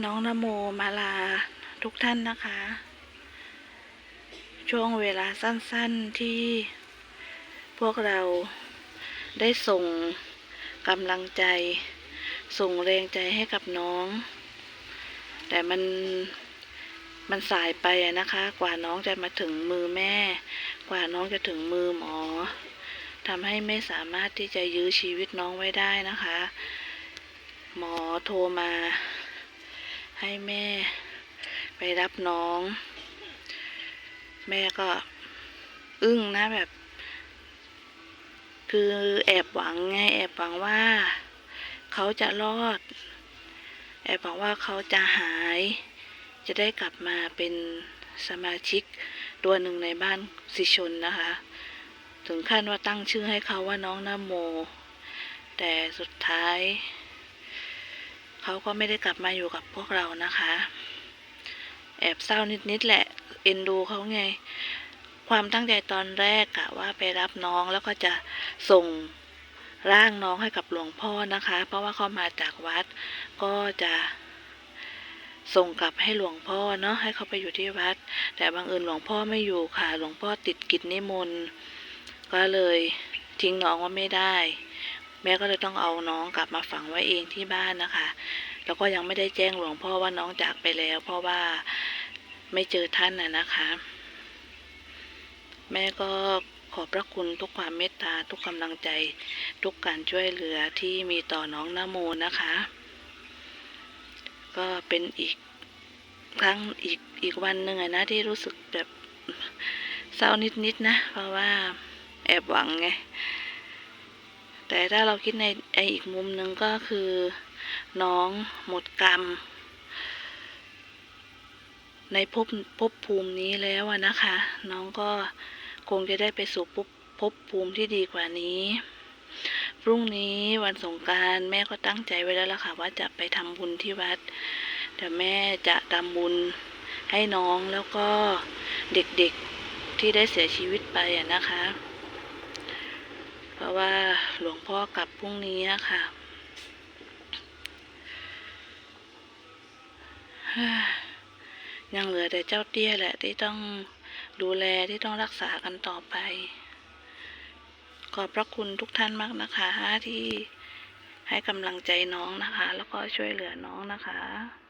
น้องนโมมาลาทุกท่านนะคะ ช่วงเวลาสั้นๆที่พวกเราได้ส่งกำลังใจ ส่งแรงใจให้กับน้อง แต่มันมันสายไปนะคะ กว่าน้องจะมาถึงมือแม่ กว่าน้องจะถึงมือหมอทำให้ไม่สามารถที่จะยื้อชีวิตน้องไว้ได้นะคะ หมอโทรมา ให้แม่ไปรับน้อง แม่ก็ อึ้งนะแบบ คือแอบหวังไง แอบหวังว่า เขาจะรอด แอบหวังว่าเขาจะหาย จะได้กลับมาเป็นสมาชิกตัวหนึ่งในบ้านสิชนนะคะ ถึงขั้นว่าตั้งชื่อให้เขาว่าน้องนโม แต่สุดท้าย เขาก็ไม่ได้กลับมาอยู่กับพวกเรานะคะ แอบเศร้านิดๆแหละเอ็นดูเขาไง ความตั้งใจตอนแรกกะว่าไปรับน้องแล้วก็จะส่งร่างน้องให้กับหลวงพ่อนะคะ เพราะว่าเขามาจากวัด ก็จะส่งกลับให้หลวงพ่อเนาะให้เขาไปอยู่ที่วัด แต่บางเอิญหลวงพ่อไม่อยู่ค่ะ หลวงพ่อติดกิจนิมนต์ก็เลยทิ้งน้องว่าไม่ได้ แม่ก็เลยต้องเอาน้องกลับมาฝังไว้เองที่บ้านนะคะ แล้วก็ยังไม่ได้แจ้งหลวงพ่อว่าน้องจากไปแล้ว เพราะว่าไม่เจอท่านน่ะนะคะ แม่ก็ขอบพระคุณทุกความเมตตาทุกกำลังใจ ทุกการช่วยเหลือที่มีต่อน้องนโมนะคะ ก็เป็นอีกครั้งอีกอีกวันหนึ่งนะที่รู้สึกแบบเศร้านิดๆนะเพราะว่าแอบหวังไง แต่ถ้าเราคิดในไออีกมุมหนึ่งก็คือ น้องหมดกรรม ในภพภพภูมินี้แล้วนะคะ น้องก็คงจะได้ไปสู่ภพภพภูมิที่ดีกว่านี้ พรุ่งนี้วันสงการแม่ก็ตั้งใจไว้แล้วล่ะค่ะ ว่าจะไปทำบุญที่วัดเดี๋ยวแม่จะทำบุญให้น้องแล้วก็เด็กๆที่ได้เสียชีวิตไปอะนะคะ เพราะว่าหลวงพ่อกลับพรุ่งนี้อะค่ะยังเหลือแต่เจ้าเตี้ยแหละที่ต้องดูแลที่ต้องรักษากันต่อไป ขอบพระคุณทุกท่านมากนะคะที่ให้กำลังใจน้องนะคะ แล้วก็ช่วยเหลือน้องนะคะ